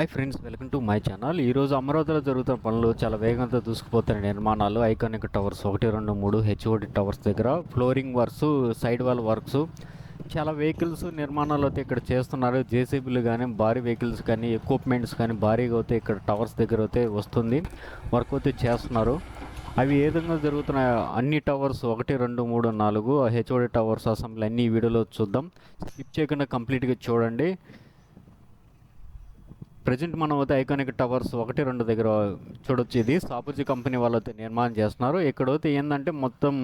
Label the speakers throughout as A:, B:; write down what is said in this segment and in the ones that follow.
A: Hi friends welcome to my channel ఈరోజు అమరావతిలో జరుగుతున్న పనులు చాలా వేగంగా దూసుకుపోతున్న నిర్మాణాలు. ఐకానిక్ టవర్స్ ఒకటి రెండు మూడు హెచ్ఓడి టవర్స్ దగ్గర. Flooring works side wall works చాలా వెహికల్స్ నిర్మాణాలు అయితే ఇక్కడ చేస్తున్నారు. జేసీబీలు కానీ భారీ వెహికల్స్ కానీ ఎక్విప్మెంట్స్ కానీ భారీగా అయితే ఇక్కడ టవర్స్ దగ్గర అయితే వస్తుంది. వర్క్ అయితే చేస్తున్నారు. అవి ఏ విధంగా జరుగుతున్న అన్ని టవర్స్ ఒకటి రెండు మూడు నాలుగు హెచ్ఓడి టవర్స్ అసెంబ్లీ అన్ని వీడియోలో చూద్దాం. స్కిప్ చేయకుండా కంప్లీట్గా చూడండి. ప్రజెంట్ మనం అయితే ఐకానిక్ టవర్స్ ఒకటి రెండు దగ్గర చూడొచ్చు. ఇది సాపుజీ కంపెనీ వాళ్ళు అయితే నిర్మాణం చేస్తున్నారు. ఇక్కడ అయితే ఏంటంటే మొత్తం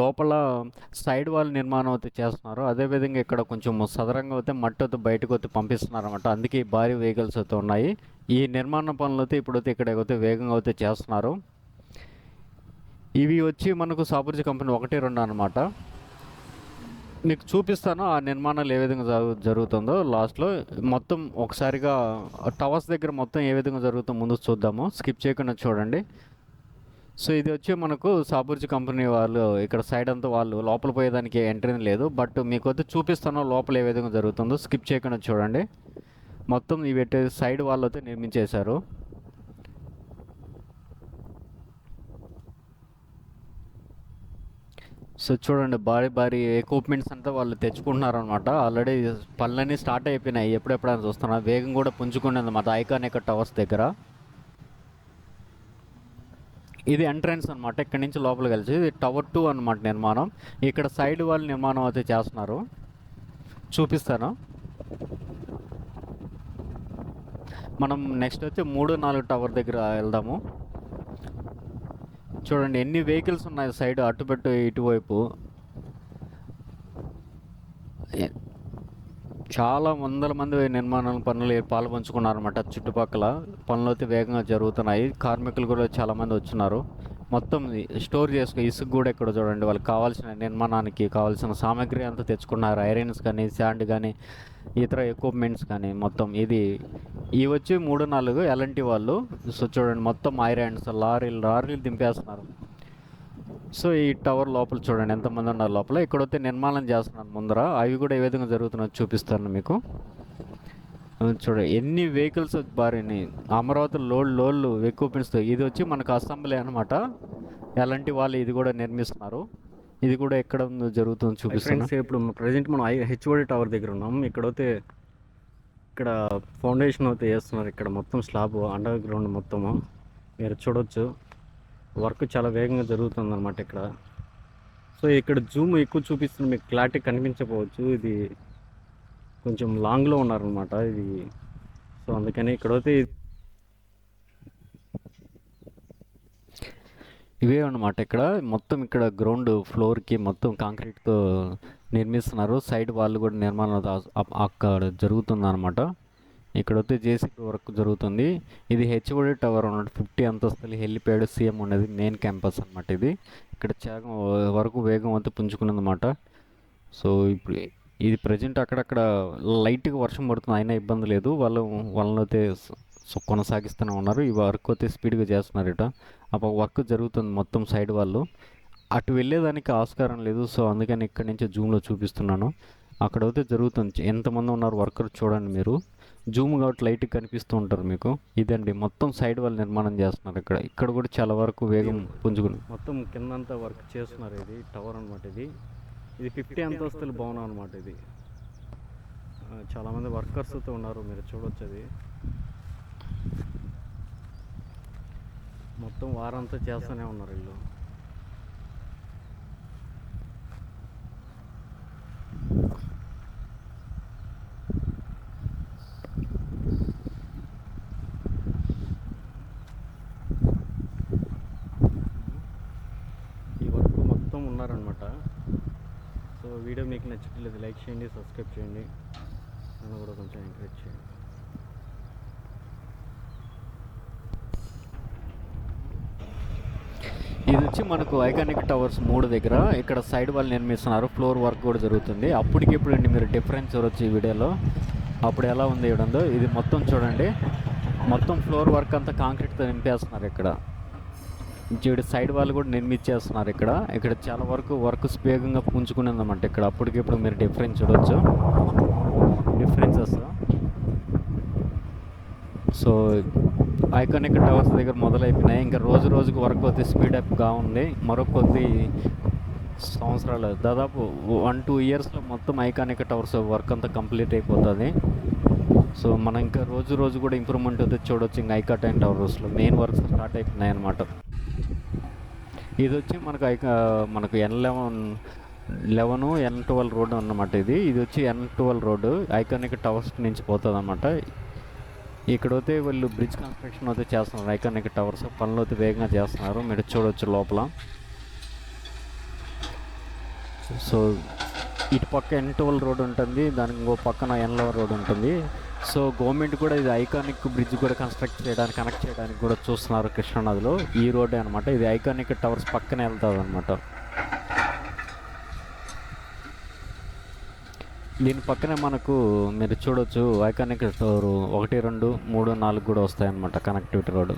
A: లోపల సైడ్ వాల్ నిర్మాణం అయితే చేస్తున్నారు. అదేవిధంగా ఇక్కడ కొంచెం సదరంగా అయితే మట్టి అయితే బయటకు అయితే పంపిస్తున్నారు అనమాట అందుకే భారీ వెహికల్స్ అయితే ఉన్నాయి. ఈ నిర్మాణ పనులు అయితే ఇప్పుడైతే ఇక్కడ అయితే వేగంగా అయితే చేస్తున్నారు. ఇవి వచ్చి మనకు సాపుర్జీ కంపెనీ ఒకటి రెండు అనమాట నీకు చూపిస్తాను ఆ నిర్మాణాలు ఏ విధంగా జరుగు జరుగుతుందో. లాస్ట్లో మొత్తం ఒకసారిగా టవర్స్ దగ్గర మొత్తం ఏ విధంగా జరుగుతుందో ముందు చూద్దాము. స్కిప్ చేయకుండా చూడండి. సో ఇది వచ్చి మనకు సాబుర్జీ కంపెనీ వాళ్ళు ఇక్కడ సైడ్ అంతా వాళ్ళు లోపల పోయేదానికి ఎంట్రీ లేదు. బట్ మీకు వచ్చి చూపిస్తాను లోపల ఏ విధంగా జరుగుతుందో. స్కిప్ చేయకుండా చూడండి. మొత్తం ఇవి పెట్టే సైడ్ వాళ్ళు అయితే నిర్మించేశారు. సో చూడండి భారీ భారీ ఎక్విప్మెంట్స్ అంతా వాళ్ళు తెచ్చుకుంటున్నారు అనమాట ఆల్రెడీ పనులన్నీ స్టార్ట్ అయిపోయినాయి. ఎప్పుడెప్పుడైనా చూస్తున్నా. వేగం కూడా పుంజుకునేది అనమాట ఐకానిక్ టవర్స్ దగ్గర. ఇది ఎంట్రన్స్ అనమాట ఇక్కడ నుంచి లోపలికి కలిసి ఇది టవర్ టూ అనమాట నిర్మాణం. ఇక్కడ సైడ్ వాళ్ళు నిర్మాణం అయితే చేస్తున్నారు. చూపిస్తాను. మనం నెక్స్ట్ వచ్చి మూడు నాలుగు టవర్ దగ్గర వెళ్దాము. చూడండి ఎన్ని వెహికల్స్ ఉన్నాయి సైడ్ అటుపెట్టు ఇటువైపు చాలా వందల మంది నిర్మాణాల పనులు పాల్పంచుకున్నారన్నమాట చుట్టుపక్కల పనులు అయితే వేగంగా జరుగుతున్నాయి. కార్మికులు కూడా చాలా మంది వచ్చినారు. మొత్తం స్టోర్ చేసుకో ఇసుక కూడా ఇక్కడ చూడండి. వాళ్ళకి కావాల్సిన నిర్మాణానికి కావాల్సిన సామాగ్రి అంతా తెచ్చుకున్నారు. ఐరన్స్ కానీ శాండ్ కానీ ఇతర ఎక్విప్మెంట్స్ కానీ మొత్తం ఇది. ఇవి వచ్చి మూడు నాలుగు ఎలాంటి వాళ్ళు. సో చూడండి మొత్తం ఐరన్స్ లారీలు లారీలు దింపేస్తున్నారు. సో ఈ టవర్ లోపల చూడండి ఎంతమంది ఉన్నారు లోపల. ఇక్కడ వచ్చి నిర్మాణం చేస్తున్నారు ముందర. అవి కూడా ఏ విధంగా జరుగుతున్నాయో చూపిస్తాను మీకు. చూడ ఎన్ని వెహికల్స్ భారీని అమరావతి లోడ్ లోడ్లు ఎక్విప్మెంట్స్తో ఇది వచ్చి మనకు అసెంబ్లీ అనమాట ఎలాంటి వాళ్ళు ఇది కూడా నిర్మిస్తున్నారు. ఇది కూడా ఎక్కడ ఉందో జరుగుతుందో చూపిస్తాను? ఇప్పుడు ప్రజెంట్ మనం హెచ్ఓడి టవర్ దగ్గర ఉన్నాం. ఇక్కడ అయితే ఇక్కడ ఫౌండేషన్ అయితే వేస్తున్నారు. ఇక్కడ మొత్తం స్లాబ్ అండర్ గ్రౌండ్ మొత్తము. మీరు చూడొచ్చు. వర్క్ చాలా వేగంగా జరుగుతుంది అనమాట ఇక్కడ. సో ఇక్కడ జూమ్ ఎక్కువ చూపిస్తుంది మీకు క్లారిటీ కనిపించకపోవచ్చు. ఇది కొంచెం లాంగ్లో ఉన్నారనమాట ఇది. సో అందుకని ఇక్కడైతే ఇవే అనమాట ఇక్కడ. మొత్తం ఇక్కడ గ్రౌండ్ ఫ్లోర్కి మొత్తం కాంక్రీట్తో నిర్మిస్తున్నారు. సైడ్ వాళ్ళు కూడా నిర్మాణం అక్కడ జరుగుతుంది అనమాట ఇక్కడ వచ్చి జేసీబీ వర్క్ జరుగుతుంది. ఇది హెచ్ఓడి టవర్ ఉన్నట్టు ఫిఫ్టీ అంతస్తులు హెలిప్యాడ్ సీఎం ఉన్నది మెయిన్ క్యాంపస్ అనమాట ఇది. ఇక్కడ చేగం వరకు వేగం అంతా పుంజుకున్నదన్నమాట. సో ఇప్పుడు ఇది ప్రజెంట్ అక్కడక్కడ లైట్గా వర్షం పడుతుంది. అయినా ఇబ్బంది లేదు. వాళ్ళు వాళ్ళని అయితే కొనసాగిస్తూనే ఉన్నారు. ఈ వర్క్ అయితే స్పీడ్గా చేస్తున్నారు ఇట అప్పుడు వర్క్ జరుగుతుంది మొత్తం సైడ్ వాళ్ళు. అటు వెళ్ళేదానికి ఆస్కారం లేదు. సో అందుకని ఇక్కడి నుంచి జూమ్లో చూపిస్తున్నాను. అక్కడ అయితే జరుగుతుంది ఎంతమంది ఉన్నారు వర్కర్ చూడండి మీరు. జూమ్ కాబట్టి లైట్గా కనిపిస్తూ ఉంటారు మీకు. ఇదండి. మొత్తం సైడ్ వాళ్ళు నిర్మాణం చేస్తున్నారు ఇక్కడ. ఇక్కడ కూడా చాలా వరకు వేగం పుంజుకుని మొత్తం కిందంతా వర్క్ చేస్తున్నారు ఇది. టవర్ అనమాట ఇది. ఇది ఫిఫ్టీ అంతస్తుల భవనం అనమాట ఇది. చాలామంది వర్కర్స్ అయితే ఉన్నారు మీరు చూడొచ్చు అది. మొత్తం వారంతా చేస్తూనే ఉన్నారు వీళ్ళు ఈ వర్క్ మొత్తం ఉన్నారనమాట సో వీడియో మీకు నచ్చట్లేదు లైక్ చేయండి సబ్స్క్రైబ్ చేయండి. నన్ను కూడా కొంచెం ఎంకరేజ్ చేయండి. ఇది వచ్చి మనకు ఐకానిక్ టవర్స్ మూడు దగ్గర. ఇక్కడ సైడ్ వాళ్ళు నిర్మిస్తున్నారు. ఫ్లోర్ వర్క్ కూడా జరుగుతుంది. అప్పటికి అండి మీరు డిఫరెన్స్ చూడొచ్చు ఈ వీడియోలో? అప్పుడు ఎలా ఉంది ఇవ్వడంలో ఇది మొత్తం చూడండి. మొత్తం ఫ్లోర్ వర్క్ అంతా కాంక్రీట్తో నింపేస్తున్నారు ఇక్కడ. చూడు సైడ్ వాళ్ళు కూడా నిర్మించేస్తున్నారు ఇక్కడ. ఇక్కడ చాలా వరకు వర్క్ వేగంగా పుంజుకునేదన్నమాట ఇక్కడ. అప్పటికిప్పుడు మీరు డిఫరెన్స్ చూడొచ్చు. డిఫరెన్సెస్. సో ఐకానిక్ టవర్స్ దగ్గర మొదలైపోయినాయి. ఇంకా రోజు రోజుకి వర్క్ కొద్ది స్పీడ్ అప్గా ఉంది. మరో కొద్ది సంవత్సరాలు దాదాపు వన్ టూ ఇయర్స్లో మొత్తం ఐకానిక్ టవర్స్ వర్క్ అంతా కంప్లీట్ అయిపోతుంది. సో మనం ఇంకా రోజు రోజు కూడా ఇంప్రూవ్మెంట్ అయితే చూడొచ్చు. ఇంకా ఐకాటైన్ టవర్స్లో మెయిన్ వర్క్స్ స్టార్ట్ అయిపోయినాయి అనమాట ఇది వచ్చి మనకు ఐకా మనకు N eleven eleven N twelve road అన్నమాట ఇది. ఇది వచ్చి N twelve road. Iconic towers నుంచి పోతుంది అనమాట ఇక్కడైతే వీళ్ళు బ్రిడ్జ్ కన్స్ట్రక్షన్ అయితే చేస్తున్నారు. ఐకానిక్ టవర్స్ పనులు అయితే వేగంగా చేస్తున్నారు. మీరు చూడొచ్చు లోపల. సో ఇటు పక్క ఎన్ ట్వెల్వ్ రోడ్ ఉంటుంది. దానికి ఇంకో పక్కన ఎన్ లెవెన్ రోడ్ ఉంటుంది. సో గవర్నమెంట్ కూడా ఇది ఐకానిక్ బ్రిడ్జ్ కూడా కన్స్ట్రక్ట్ చేయడానికి కనెక్ట్ చేయడానికి కూడా చూస్తున్నారు కృష్ణానదిలో. ఈ రోడ్డే అనమాట ఇది ఐకానిక్ టవర్స్ పక్కనే వెళ్తుంది అనమాట దీని పక్కనే మనకు మీరు చూడొచ్చు ఐకానిక్ టవర్ ఒకటి రెండు మూడు నాలుగు కూడా వస్తాయన్నమాట కనెక్టివిటీ రోడ్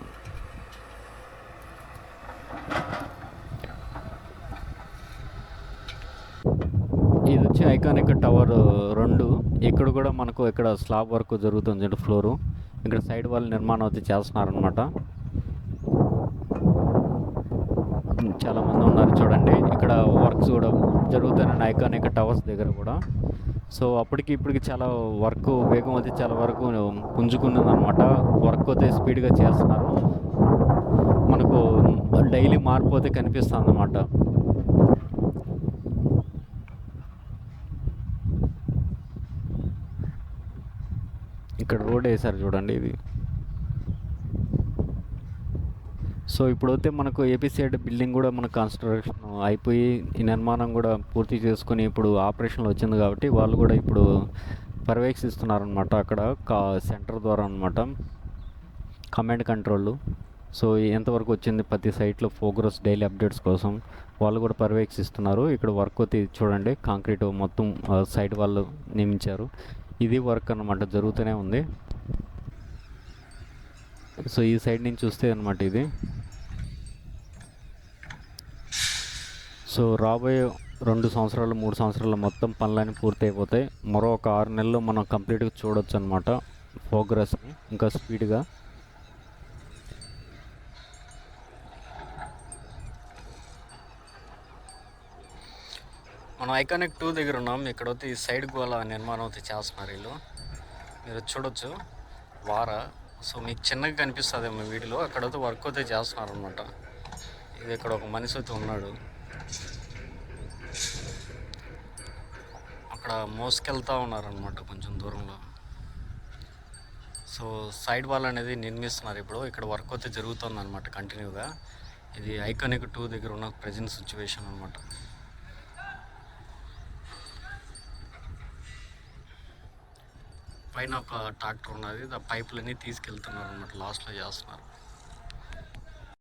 A: ఇది వచ్చి ఐకానిక్ టవర్ రెండు ఇక్కడ కూడా మనకు ఇక్కడ స్లాబ్ వర్క్ జరుగుతుంది చూడండి ఫ్లోరు. ఇక్కడ సైడ్ వాళ్ళ నిర్మాణం అయితే చేస్తున్నారనమాట చాలా మంది ఉన్నారు చూడండి. ఇక్కడ వర్క్స్ కూడా జరుగుతున్నాయి ఐకానిక్ టవర్స్ దగ్గర కూడా. సో అప్పటికి ఇప్పటికి చాలా వర్క్ వేగం అయితే చాలా వరకు పుంజుకున్నదనమాట వర్క్ అయితే స్పీడ్గా చేస్తున్నారు. మనకు డైలీ మార్పు అయితే కనిపిస్తుంది అన్నమాట ఇక్కడ రోడ్ వేసారు చూడండి ఇది. సో ఇప్పుడైతే మనకు ఏపీసీఐడ్ బిల్డింగ్ కూడా మన కన్స్ట్రక్షన్ అయిపోయి ఈ నిర్మాణం కూడా పూర్తి చేసుకుని ఇప్పుడు ఆపరేషన్లో వచ్చింది కాబట్టి వాళ్ళు కూడా ఇప్పుడు పర్యవేక్షిస్తున్నారనమాట అక్కడ కా సెంటర్ ద్వారా అనమాట కమాండ్ కంట్రోల్. సో ఎంతవరకు వచ్చింది ప్రతి సైట్లో ఫోగ్రస్ డైలీ అప్డేట్స్ కోసం వాళ్ళు కూడా పర్యవేక్షిస్తున్నారు. ఇక్కడ వర్క్ అయితే చూడండి కాంక్రీట్ మొత్తం సైడ్ వాళ్ళు నియమించారు. ఇది వర్క్ అనమాట జరుగుతూనే ఉంది. సో ఈ సైడ్ నుంచి చూస్తే అనమాట ఇది. సో రాబోయే రెండు సంవత్సరాలు మూడు సంవత్సరాలు మొత్తం పనులన్నీ పూర్తి అయిపోతాయి మరో ఒక ఆరు నెలల్లో మనం కంప్లీట్గా చూడొచ్చు అనమాట ప్రోగ్రెస్ని ఇంకా స్పీడ్గా మనం ఐకానిక్ టూ దగ్గర ఉన్నాం. ఇక్కడైతే వచ్చి సైడ్ గోల నిర్మాణం అయితే చేస్తున్నారు వీళ్ళు. మీరు చూడొచ్చు. వార. సో మీకు చిన్నగా కనిపిస్తుంది మీ వీడిలో అక్కడ అయితే వర్క్ అయితే చేస్తున్నారు అనమాట ఇది ఇక్కడ ఒక మనిషి అయితే ఉన్నాడు. అక్కడ మోసుకెళ్తా ఉన్నారనమాట కొంచెం దూరంలో. సో సైడ్ వాల్ అనేది నిర్మిస్తున్నారు ఇప్పుడు. ఇక్కడ వర్క్ అయితే జరుగుతుంది అనమాట కంటిన్యూగా. ఇది ఐకానిక్ టూ దగ్గర ఉన్న ప్రజెంట్ సిచ్యువేషన్ అనమాట పైన ఒక ట్రాక్టర్ ఉన్నది. ఆ పైపులన్నీ తీసుకెళ్తున్నారు అనమాట లాస్ట్లో చేస్తున్నారు.